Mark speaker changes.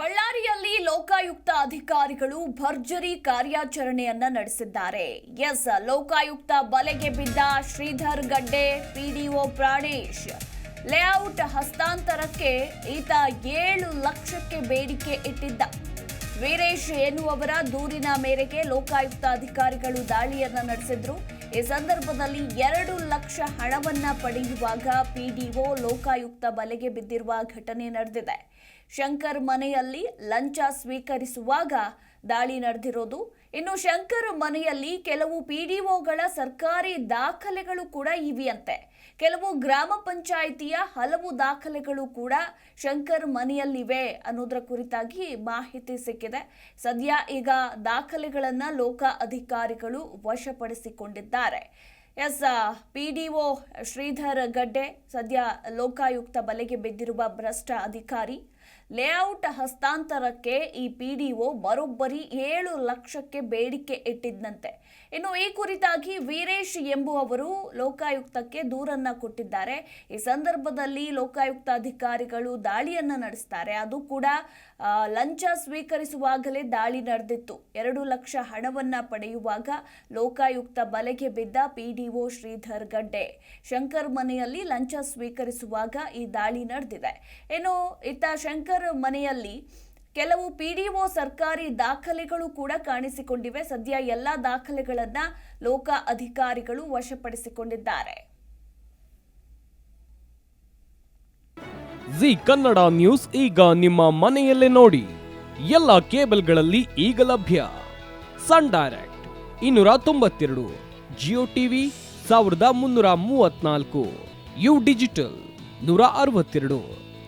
Speaker 1: ಬಳ್ಳಾರಿಯಲ್ಲಿ ಲೋಕಾಯುಕ್ತ ಅಧಿಕಾರಿಗಳು ಭರ್ಜರಿ ಕಾರ್ಯಾಚರಣೆಯನ್ನ ನಡೆಸಿದ್ದಾರೆ. ಎಸ್, ಲೋಕಾಯುಕ್ತ ಬಲೆಗೆ ಬಿದ್ದ ಶ್ರೀಧರ್ ಗಡ್ಡೆ, ಪಿಡಿಒ ಪ್ರಾಣೇಶ್. ಲೇಔಟ್ ಹಸ್ತಾಂತರಕ್ಕೆ ಈತ ಏಳು ಲಕ್ಷಕ್ಕೆ ಬೇಡಿಕೆ ಇಟ್ಟಿದ್ದ. ವೀರೇಶ್ ಎನ್ನುವವರ ದೂರಿನ ಮೇರೆಗೆ ಲೋಕಾಯುಕ್ತ ಅಧಿಕಾರಿಗಳು ದಾಳಿಯನ್ನ ನಡೆಸಿದ್ರು. ಈ ಸಂದರ್ಭದಲ್ಲಿ ಎರಡು ಲಕ್ಷ ಹಣವನ್ನ ಪಡೆಯುವಾಗ ಪಿಡಿಒ ಲೋಕಾಯುಕ್ತ ಬಲೆಗೆ ಬಿದ್ದಿರುವ ಘಟನೆ ನಡೆದಿದೆ. ಶಂಕರ್ ಮನೆಯಲ್ಲಿ ಲಂಚ ಸ್ವೀಕರಿಸುವಾಗ ದಾಳಿ ನಡೆದಿರೋದು. ಇನ್ನು ಶಂಕರ್ ಮನೆಯಲ್ಲಿ ಕೆಲವು ಪಿಡಿಒಗಳ ಸರ್ಕಾರಿ ದಾಖಲೆಗಳು ಕೂಡ ಇವೆಯಂತೆ. ಕೆಲವು ಗ್ರಾಮ ಪಂಚಾಯಿತಿಯ ಹಲವು ದಾಖಲೆಗಳು ಕೂಡ ಶಂಕರ್ ಮನೆಯಲ್ಲಿವೆ ಅನ್ನೋದರ ಕುರಿತಾಗಿ ಮಾಹಿತಿ ಸಿಕ್ಕಿದೆ. ಸದ್ಯ ಈಗ ದಾಖಲೆಗಳನ್ನು ಲೋಕ ಅಧಿಕಾರಿಗಳು ವಶಪಡಿಸಿಕೊಂಡಿದ್ದಾರೆ. S P D O Shridhar Gadde, ಸದ್ಯ ಲೋಕಾಯುಕ್ತ ಬಲೆಗೆ ಬಿದ್ದಿರುವ ಭ್ರಷ್ಟ ಅಧಿಕಾರಿ. ಲೇಔಟ್ ಹಸ್ತಾಂತರಕ್ಕೆ ಈ ಪಿಡಿಒ ಬರೋಬ್ಬರಿ ಏಳು ಲಕ್ಷಕ್ಕೆ ಬೇಡಿಕೆ ಇಟ್ಟಿದ್ದಂತೆ ಇನ್ನು ಈ ಕುರಿತಾಗಿ ವೀರೇಶ್ ಎಂಬುವವರು ಲೋಕಾಯುಕ್ತಕ್ಕೆ ದೂರನ್ನ ಕೊಟ್ಟಿದ್ದಾರೆ. ಈ ಸಂದರ್ಭದಲ್ಲಿ ಲೋಕಾಯುಕ್ತ ಅಧಿಕಾರಿಗಳು ದಾಳಿಯನ್ನ ನಡೆಸ್ತಾರೆ. ಅದು ಕೂಡ ಲಂಚ ಸ್ವೀಕರಿಸುವಾಗಲೇ ದಾಳಿ ನಡೆದಿತ್ತು. ಎರಡು ಲಕ್ಷ ಹಣವನ್ನ ಪಡೆಯುವಾಗ ಲೋಕಾಯುಕ್ತ ಬಲೆಗೆ ಬಿದ್ದ ಪಿಡಿಒ ಶ್ರೀಧರ್ ಗಡ್ಡೆ ಶಂಕರ್ ಮನೆಯಲ್ಲಿ ಲಂಚ ಸ್ವೀಕರಿಸುವಾಗ ಈ ದಾಳಿ ನಡೆದಿದೆ. ಇನ್ನು ಇತ್ತ ಮನೆಯಲ್ಲಿ ಕೆಲವು ಪಿಡಿಒ ಸರ್ಕಾರಿ ದಾಖಲೆಗಳು ಕೂಡ ಕಾಣಿಸಿಕೊಂಡಿವೆ. ಸದ್ಯ ಎಲ್ಲ ದಾಖಲೆಗಳನ್ನ ಲೋಕ ಅಧಿಕಾರಿಗಳು ವಶಪಡಿಸಿಕೊಂಡಿದ್ದಾರೆ.
Speaker 2: ಜಿ ಕನ್ನಡ ನ್ಯೂಸ್ ಈಗ ನಿಮ್ಮ ಮನೆಯಲ್ಲೇ ನೋಡಿ. ಎಲ್ಲ ಕೇಬಲ್ಗಳಲ್ಲಿ ಈಗ ಲಭ್ಯ. ಸನ್ ಡೈರೆಕ್ಟ್ ಇನ್ನೂರ ತೊಂಬತ್ತೆರಡು, ಜಿಯೋ ಟಿವಿ ಸಾವಿರದ ಮುನ್ನೂರ ಮೂವತ್ನಾಲ್ಕು ಯು ಡಿಜಿಟಲ್ ನೂರ ಅರವತ್ತೆರಡು.